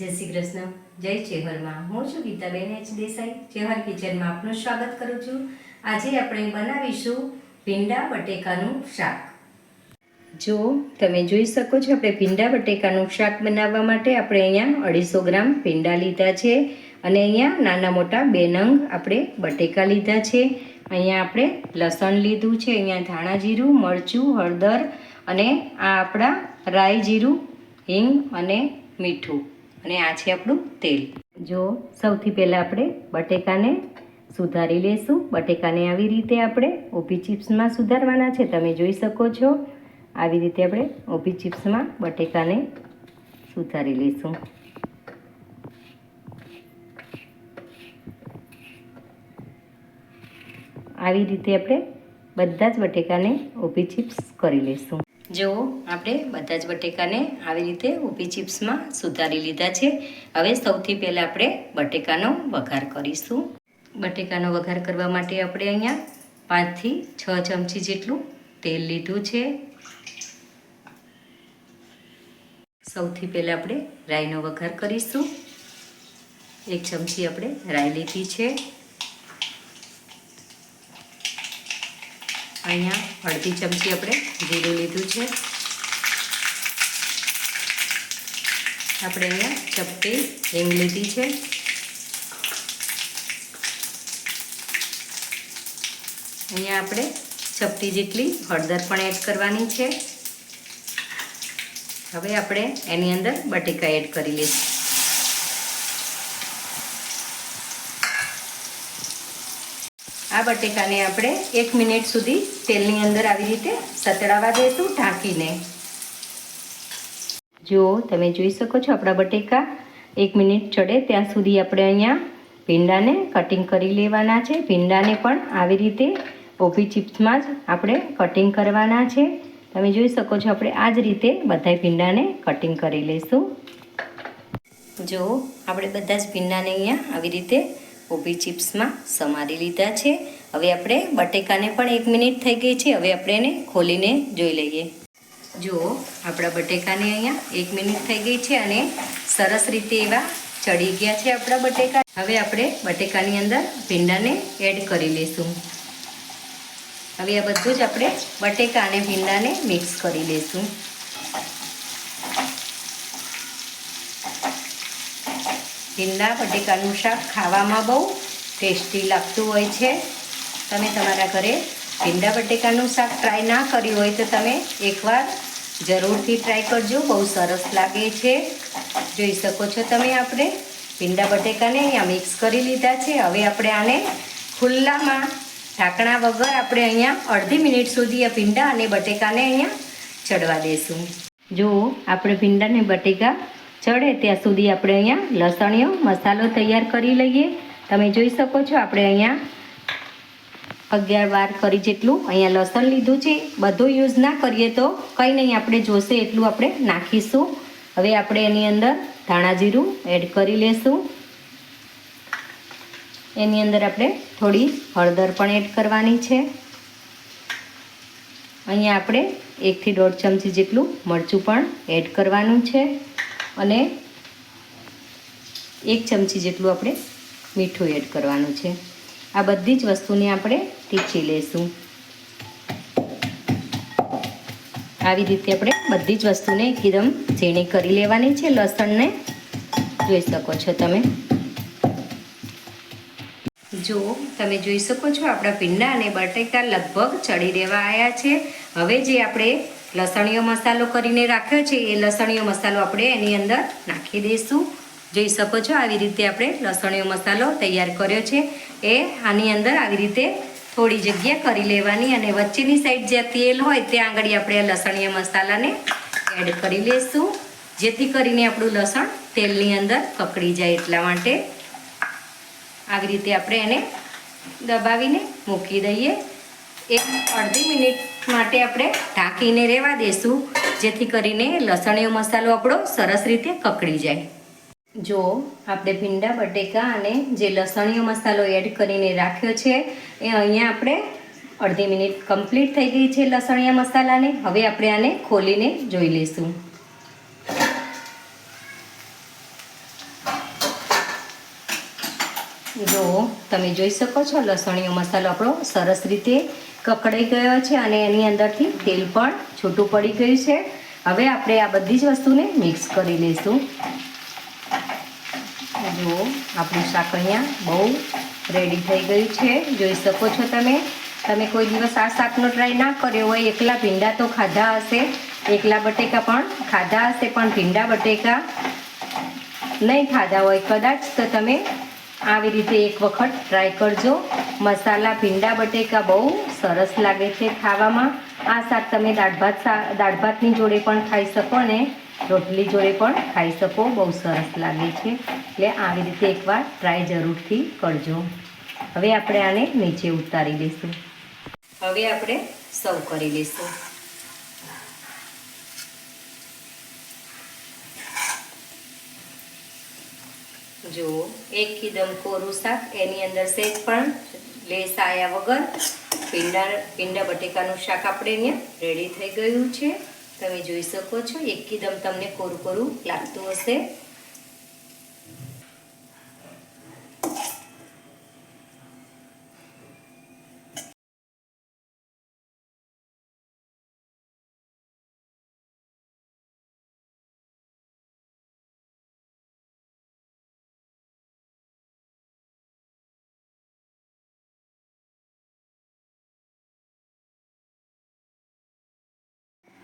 જય શ્રી કૃષ્ણ. જય ચેહરમાં. હું છું ગીતાબેન એચ દેસાઈ. ચેહર કિચનમાં આપનું સ્વાગત કરું છું. આજે આપણે બનાવીશું ભીંડા બટેકાનું શાક. જો તમે જોઈ શકો છો, આપણે ભીંડા બટેકાનું શાક બનાવવા માટે આપણે અહીંયા અઢીસો ગ્રામ ભીંડા લીધા છે અને અહીંયા નાના મોટા બે નંગ આપણે બટેકા લીધા છે. અહીંયા આપણે લસણ લીધું છે, અહીંયા ધાણા જીરું, મરચું, હળદર અને આ આપણા રાઈ જીરું, હિંગ અને મીઠું. અને આ છે આપણું તેલ. જો સૌથી પહેલાં આપણે બટેકાને સુધારી લેશું. બટેકાને આવી રીતે આપણે ઊભી ચિપ્સમાં સુધારવાના છે. તમે જોઈ શકો છો. આવી રીતે આપણે ઊભી ચિપ્સમાં બટેકાને સુધારી લઈશું આવી રીતે આપણે બધા જ બટેકાને ઊભી ચિપ્સ કરી લઈશું જો આપણે બધા જ બટેકાને આવી રીતે ઊભી ચિપ્સમાં સુધારી લીધા છે, હવે સૌથી પહેલાં આપણે બટેકાનો વઘાર કરીશું. બટેકાનો વઘાર કરવા માટે આપણે અહીંયા પાંચથી છ ચમચી જેટલું તેલ લીધું છે. સૌથી પહેલાં આપણે રાઈનો વઘાર કરીશું. એક ચમચી આપણે રાઈ લીધી છે. અહીંયા અડધી ચમચી આપણે જીરું લીધું છે. આપણે અહીંયા ચપટી હિંગ લીધી છે. અહીંયા આપણે ચપટી જેટલી હળદર પણ એડ કરવાની છે. હવે આપણે એની અંદર બટેકા એડ કરી લઈશું. આ બટેકાને આપણે એક મિનિટ સુધી તેલની અંદર આવી રીતે સતડાવા દઈશું, ઢાંકીને. જુઓ તમે જોઈ શકો છો આપણા બટેકા એક મિનિટ ચડે, ત્યાં સુધી આપણે અહીંયા ભીંડાને કટિંગ કરી લેવાના છે. ભીંડાને પણ આવી રીતે ઊભી ચિપ્સમાં જ આપણે કટિંગ કરવાના છે. તમે જોઈ શકો છો આપણે આ જ રીતે બધા ભીંડાને કટિંગ કરી લઈશું. જો આપણે બધા જ ભીંડાને અહીંયા આવી રીતે ઊભી ચિપ્સમાં સમારી લીધા છે. હવે આપણે બટેકાને પણ એક મિનિટ થઈ ગઈ છે. હવે આપણે એને ખોલીને જોઈ લઈએ. જુઓ, આપણા બટેકાને અહીંયા એક મિનિટ થઈ ગઈ છે અને સરસ રીતે એવા ચડી ગયા છે આપણા બટેકા. હવે આપણે બટેકાની અંદર ભીંડાને એડ કરી લઈશું. હવે આ બધું જ આપણે બટેકા અને ભીંડાને મિક્સ કરી લઈશું. ભીંડા, બટેકાનું શાક ખાવામાં બહુ ટેસ્ટી લાગતું હોય છે. તમે તમારા ઘરે ભીંડા, બટેકાનું શાક ટ્રાય ના કર્યું હોય તો તમે એકવાર જરૂરથી ટ્રાય કરજો. બહુ સરસ લાગે છે. જોઈ શકો છો તમે આપણે ભીંડા, બટેકાને અહીંયા મિક્સ કરી લીધા છે. હવે આપણે આને ખુલ્લામાં ઢાંકણા વગર આપણે અહીંયા અડધી મિનિટ સુધી આ ભીંડા અને બટેકાને અહીંયા ચડવા દઈશું જો આપણે ભીંડા અને બટેકા ચડે ત્યાં સુધી આપણે અહીંયા લસણીયો, મસાલો તૈયાર કરી લઈએ. તમે જોઈ શકો છો, આપણે અહીંયા અગિયાર બાર કરી જેટલું અહીંયા લસણ લીધું છે. બધું યુઝ ના કરીએ તો કંઈ નહીં, આપણે જોશે એટલું આપણે નાખીશું. હવે આપણે એની અંદર ધાણા જીરું એડ કરી લેશું. એની અંદર આપણે થોડી હળદર પણ એડ કરવાની છે. અહીંયા આપણે એકથી દોઢ ચમચી જેટલું મરચું પણ એડ કરવાનું છે. અને એક ચમચી જેટલું આપણે મીઠું એડ કરવાનું છે. આ બધી જ વસ્તુને આપણે ટીચી લઈશું આવી રીતે આપણે બધી જ વસ્તુને એકદમ ઝીણી કરી લેવાની છે લસણને. જોઈ શકો છો તમે. જો તમે જોઈ શકો છો આપણા ભીંડા અને બટેકા લગભગ ચડી દેવા આવ્યા છે. હવે જે આપણે લસણીયો મસાલો કરીને રાખ્યો છે, એ લસણીયો મસાલો આપણે એની અંદર નાખી દઈશું. જોઈ શકો છો આવી રીતે આપણે લસણીયો મસાલો તૈયાર કર્યો છે. એ આની અંદર આવી રીતે થોડી જગ્યા કરી લેવાની અને વચ્ચેની સાઈડ જ્યાં તેલ હોય ત્યાં આગળ આપણે લસણીયા મસાલાને એડ કરી લઈશું જેથી કરીને આપણું લસણ તેલની અંદર કકડી જાય એટલા માટે. આવી રીતે આપણે એને દબાવીને મૂકી દઈએ. એક અડધી મિનિટ માટે આપણે ઢાંકીને રહેવા દઈશું જેથી કરીને લસણીયો મસાલો આપણો સરસ રીતે કકડી જાય. જો આપણે ભીંડા, બટેકા અને જે લસણીયો મસાલો એડ કરીને રાખ્યો છે, એ અહીંયા આપણે અડધી મિનિટ કમ્પ્લીટ થઈ ગઈ છે લસણીયા મસાલાને. હવે આપણે આને ખોલીને જોઈ લઈશું જો તમે જોઈ શકો છો, લસણીયો મસાલો આપણો સરસ રીતે કકડાઈ ગયો છે અને એની અંદરથી તેલ પણ છૂટું પડી ગયું છે. હવે આપણે આ બધી જ વસ્તુને મિક્સ કરી લઈશું. જુઓ, આપણું શાક અહીંયા બહુ રેડી થઈ ગયું છે. જોઈ શકો છો તમે. તમે કોઈ દિવસ આ શાકનો ટ્રાય ના કર્યો હોય, એકલા ભીંડા તો ખાધા હશે. એકલા બટેકા પણ ખાધા હશે, પણ ભીંડા બટેકા નહીં ખાધા હોય. કદાચ તો તમે આવી રીતે એક વખત ટ્રાય કરજો. મસાલા, ભીંડા, બટેકા બહુ સરસ લાગે છે ખાવામાં. આ શાક તમે દાળ ભાત દાળ ભાતની જોડે પણ ખાઈ શકો ને રોટલી જોડે પણ ખાઈ શકો. બહુ સરસ લાગે છે. એટલે આવી રીતે એકવાર ટ્રાય જરૂરથી કરજો. હવે આપણે આને નીચે ઉતારી લઈશું હવે આપણે સર્વ કરી લઈશું જો કીદમ કોરું શાક, એની અંદર સેજ પણ લેસ આયા વગર. પીંડા પીંડા બટેકાનું શાક આપણે અહીંયા રેડી થઈ ગયું છે. તમે જોઈ શકો છો, એક કીદમ તમને કોરું કોરું લાગતું હશે.